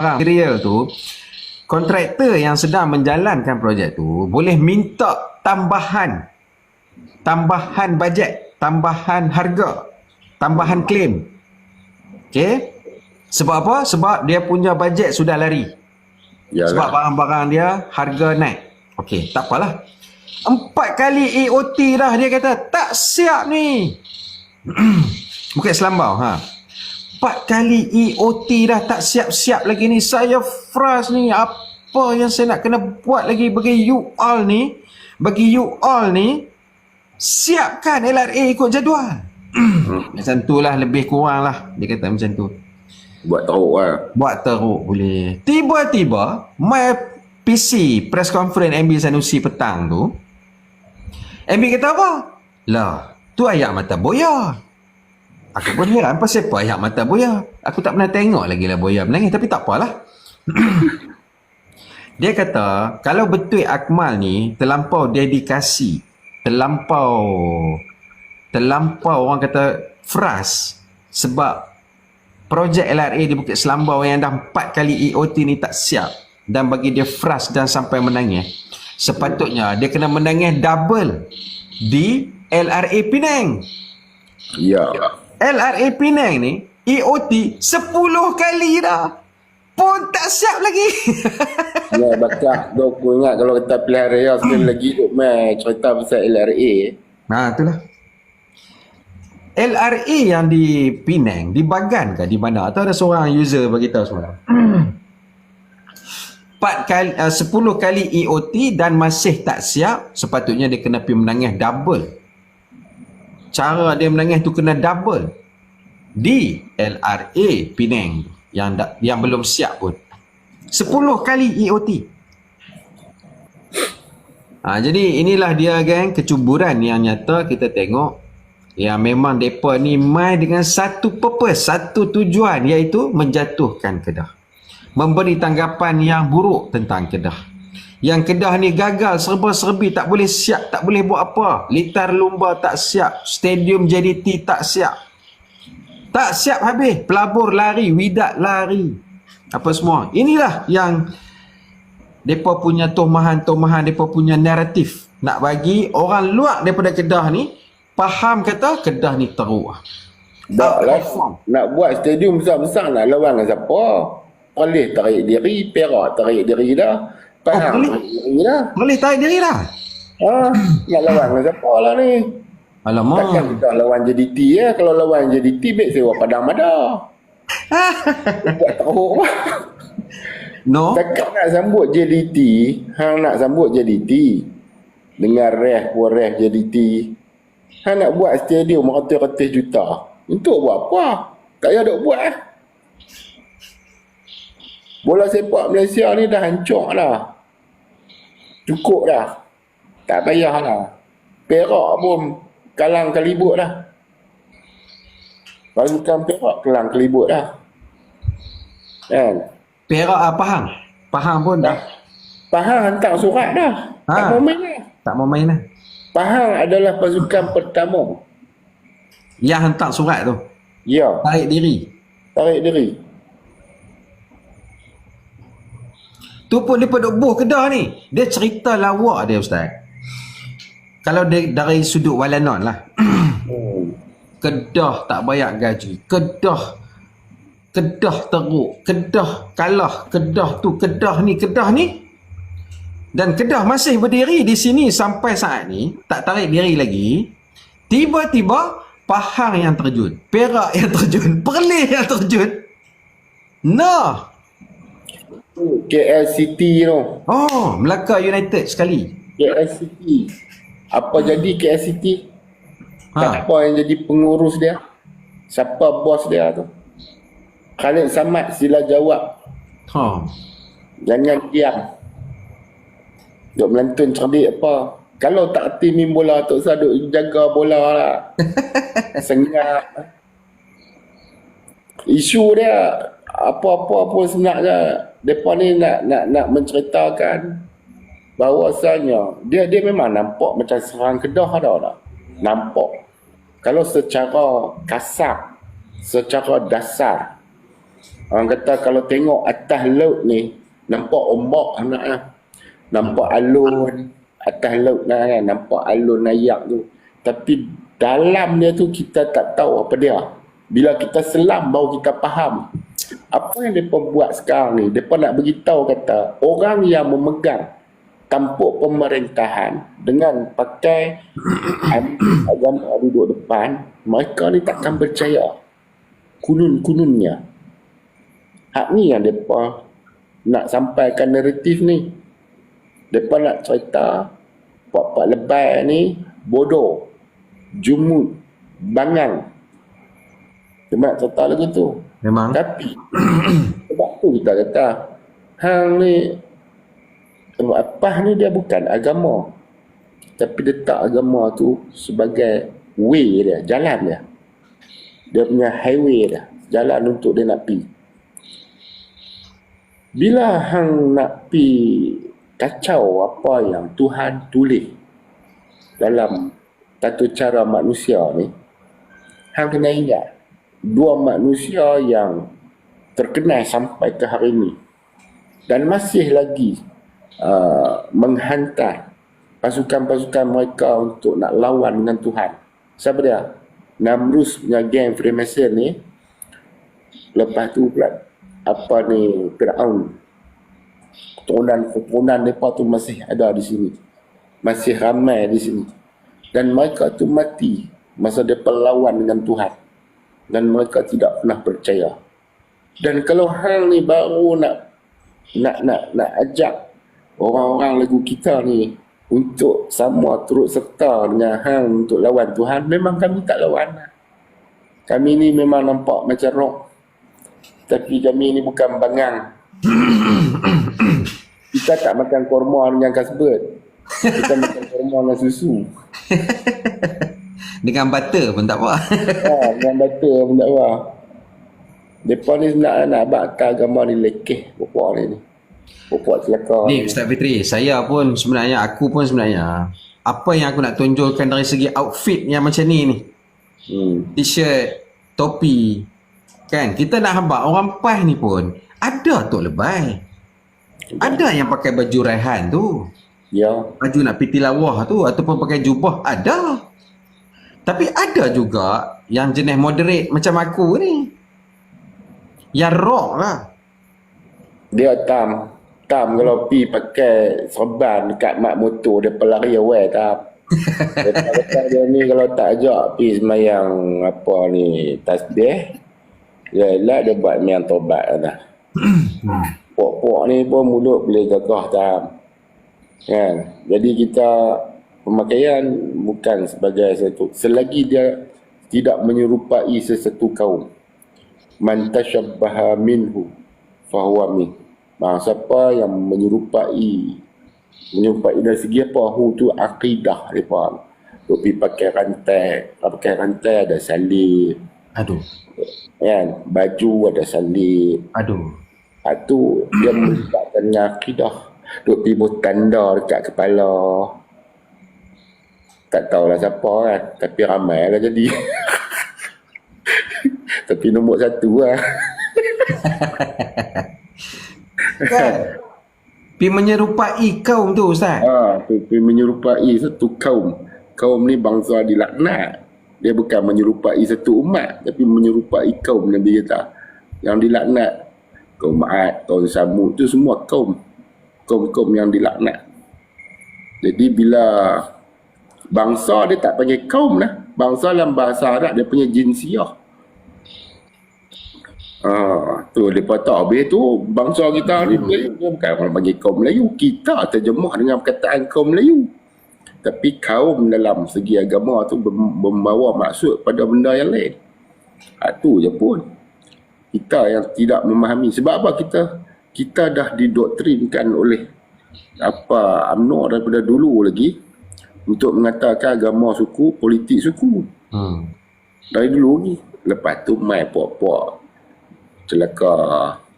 material tu kontraktor yang sedang menjalankan projek tu boleh minta tambahan tambahan bajet, tambahan harga, tambahan claim. Okey? Sebab apa? Sebab dia punya bajet sudah lari. Yalah. Sebab barang-barang dia harga naik. Okey, tak apalah. Empat kali EOT dah dia kata tak siap ni. Bukit Selambau ha. Empat kali EOT dah tak siap-siap lagi ni. Saya frust ni. Apa yang saya nak kena buat lagi bagi you all ni? Bagi you all ni siapkan LRA ikut jadual. macam tu lah lebih kurang lah. Dia kata macam tu. Buat teruk lah. Buat teruk boleh. Tiba-tiba, my PC press conference MB Sanusi petang tu, MB kata apa? Lah, tu ayat mata boya. Aku pun heran pasal apa ayat mata boya. Aku tak pernah tengok lagi lah boya menangis. Tapi tak apalah. Dia kata, kalau betul Akmal ni terlampau dedikasi, terlampau terlampau orang kata frust sebab projek LRA di Bukit Selambau yang dah empat kali EOT ni tak siap dan bagi dia frust dan sampai menangis sepatutnya dia kena menangis double di LRA Penang Ya. LRA Penang ni EOT 10 kali dah pun tak siap lagi Ya, bakal. Dok, aku ingat kalau kita pelihara ya, sekali lagi duk main cerita pasal LRA. Nah, itulah. LRA yang di Penang, di Bagan ke di mana? Atau ada seorang user bagi tahu semalam. 4 kali uh, 10 kali EOT dan masih tak siap, sepatutnya dia kena pergi menangis double. Cara dia menangis tu kena double di LRA Penang yang da, yang belum siap pun. 10 kali EOT. Ha, jadi inilah dia geng kecuburan yang nyata kita tengok yang memang mereka ni mai dengan satu purpose, satu tujuan iaitu menjatuhkan Kedah. Memberi tanggapan yang buruk tentang Kedah. Yang Kedah ni gagal serba-serbi tak boleh siap, tak boleh buat apa. Litar lumba tak siap, stadium JDT tak siap. Tak siap habis, pelabur lari, widak lari. Apa semua. Inilah yang mereka punya tomahan-tomahan, mereka punya naratif. Nak bagi orang luar daripada Kedah ni faham kata Kedah ni teruk. Tak lah. Nak buat stadium besar-besar nak lawan dengan siapa? Boleh tarik diri, Perak tarik diri dah. Pahang boleh. tarik diri dah. Boleh tarik diri lah. Ha, nak lawan dengan siapa lah ni? Takkan Alamak. kita lawan JDT ya. Kalau lawan JDT, baik sewa Padang Mada. Buat teruk lah. No. Cakap nak sambut JDT, hang nak sambut JDT. Dengar reh pun reh JDT. Hang nak buat stadium ratus-ratus juta. Untuk buat apa? Tak payah duk buat eh. Bola sepak Malaysia ni dah hancur dah. Cukup dah. Tak payah lah. Perak pun kalang kalibut dah. Pasukan Perak kelang kalibut dah. Kan? Perak ah, Pahang. Pahang pun dah. Pahang hantar surat dah. Ha. Tak mau main dah. Tak mau main lah. Pahang adalah pasukan pertama. Yang hantar surat tu. Ya, Tarik diri. tarik diri. Tu pun dia duk buh Kedah ni. Dia cerita lawak dia Ustaz. Kalau dia dari sudut walanon lah. Hmm. Kedah tak bayar gaji. Kedah Kedah teruk. Kedah kalah. Kedah tu. Kedah ni. Kedah ni. Dan Kedah masih berdiri di sini sampai saat ni. Tak tarik diri lagi. Tiba-tiba Pahang yang terjun. Perak yang terjun. Perlis yang terjun. Nah. KL City tu. Oh, Melaka United sekali. KL City. Apa jadi KL City? Ha. Siapa yang jadi pengurus dia? Siapa bos dia tu? Khalid Samad sila jawab. Ha. Jangan diam. Duk melantun cerdik apa? Kalau tak erti main bola tu saya duk jaga bola lah. Sengak. Isu dia apa-apa pun sebenarnya depa ni nak nak nak menceritakan bahawasanya dia dia memang nampak macam serang Kedah ada tak? Nampak. Kalau secara kasar, secara dasar Orang kata kalau tengok atas laut ni, nampak ombak anaknya. Nampak alun atas laut lah kan, nampak alun ayak tu. Tapi dalam dia tu kita tak tahu apa dia. Bila kita selam baru kita faham. Apa yang mereka buat sekarang ni, mereka nak beritahu kata orang yang memegang tampuk pemerintahan dengan pakai agama duduk depan, mereka ni takkan percaya kunun-kununnya. Hak ni yang mereka nak sampaikan naratif ni. Mereka nak cerita pak-pak lebay ni bodoh, jumut, bangang. Dia nak cerita lagi tu. Memang. Tapi sebab tu kita kata hang ni apa ni dia bukan agama. Tapi dia tak agama tu sebagai way dia, jalan dia. Dia punya highway dia, jalan untuk dia nak pi. Bila hang nak pi kacau apa yang Tuhan tulis dalam tata cara manusia ni, hang kena ingat dua manusia yang terkenal sampai ke hari ini dan masih lagi uh, menghantar pasukan-pasukan mereka untuk nak lawan dengan Tuhan. Siapa dia? Namrus punya geng Freemason ni. Lepas tu pula apa ni Fir'aun. Keturunan-keturunan mereka tu masih ada di sini. Masih ramai di sini. Dan mereka tu mati masa dia perlawan dengan Tuhan dan mereka tidak pernah percaya. Dan kalau hal ni baru nak nak nak nak ajak orang-orang lagu kita ni untuk sama turut serta dengan hang untuk lawan Tuhan, memang kami tak lawan. Kami ni memang nampak macam rock. Tapi kami ni bukan bangang. kita tak makan korma dengan kasbet. Kita makan korma dengan susu. Dengan butter pun tak apa. ha, dengan butter pun tak apa. Mereka ni nak nak bakal gambar ni lekeh pokok ni ni. Pokok celaka. Ni Ustaz Fitri, saya pun sebenarnya, aku pun sebenarnya, apa yang aku nak tunjukkan dari segi outfit yang macam ni ni. Hmm. T-shirt, topi. Kan, kita nak habak orang pas ni pun, ada tu lebay. Ada yang pakai baju rehan tu. Ya. Baju nak pergi tilawah tu, ataupun pakai jubah, ada. Tapi ada juga yang jenis moderate macam aku ni. Yang rock lah. Dia tam. Tam kalau pi pakai serban dekat mak motor dia pelari awal tam. dia dia ni kalau tak ajak pi semayang apa ni tasbih. Ya lah dia buat main tobat dah. Pok-pok ni pun mulut boleh gagah tam. Kan? Jadi kita pemakaian bukan sebagai satu selagi dia tidak menyerupai sesuatu kaum. Man tashabbaha minhu fahuwa min. Nah, siapa yang menyerupai menyerupai dari segi apa? Hu tu akidah dia faham. Topi pakai rantai. Pakai rantai ada salib. Aduh. kan? Baju ada salib. Aduh. itu dia melibatkan dengan akidah Topi buat tanda dekat kepala tak tahulah siapa kan tapi ramai lah jadi. Tapi nombor satu lah. Kan? Pi menyerupai kaum tu Ustaz. ha, tapi menyerupai satu kaum. Kaum ni bangsa dilaknat. Dia bukan menyerupai satu umat tapi menyerupai kaum Nabi kata. Yang dilaknat kaum Ma'at, kaum Samud tu semua kaum. Kaum-kaum yang dilaknat. Jadi bila bangsa dia tak panggil kaum lah bangsa dalam bahasa Arab dia punya jinsiah Ah, tu lepas tak habis tu bangsa kita ni Melayu dia bukan orang bagi kaum Melayu. Kita terjemah dengan perkataan kaum Melayu. Tapi kaum dalam segi agama tu mem- membawa maksud pada benda yang lain. Ha, tu je pun. Kita yang tidak memahami. Sebab apa kita kita dah didoktrinkan oleh apa UMNO daripada dulu lagi untuk mengatakan agama suku, politik suku. Hmm. Dari dulu ni. Lepas tu mai puak-puak celaka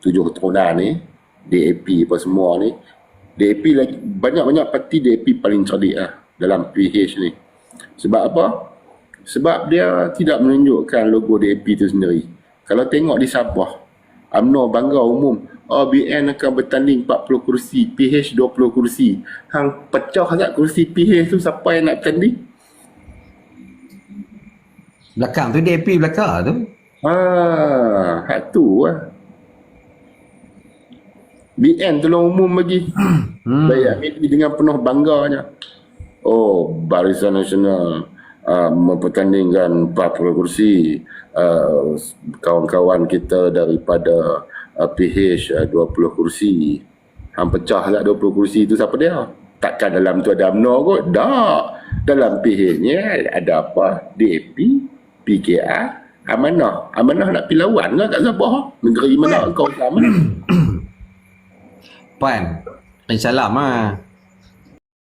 tujuh keturunan ni DAP apa semua ni DAP lagi banyak-banyak parti DAP paling cerdik lah dalam PH ni sebab apa? sebab dia tidak menunjukkan logo DAP tu sendiri kalau tengok di Sabah UMNO bangga umum. Oh, BN akan bertanding 40 kursi, PH 20 kursi. Hang pecah kat kursi PH tu siapa yang nak bertanding? Belakang tu DAP belakang tu. Ha, hak tu lah. BN tolong umum bagi. Hmm. Bayar milih dengan penuh bangganya. Oh, Barisan Nasional uh, mempertandingkan 40 kursi. Uh, kawan-kawan kita daripada uh, PH uh, 20 kursi. Hang pecah lah 20 kursi tu siapa dia? Takkan dalam tu ada UMNO kot? Tak. Dalam PH ni ada apa? DAP, PKR, Amanah. Amanah nak pergi lawan ke kat Sabah? Negeri mana kau sama? Puan. InsyaAllah mah.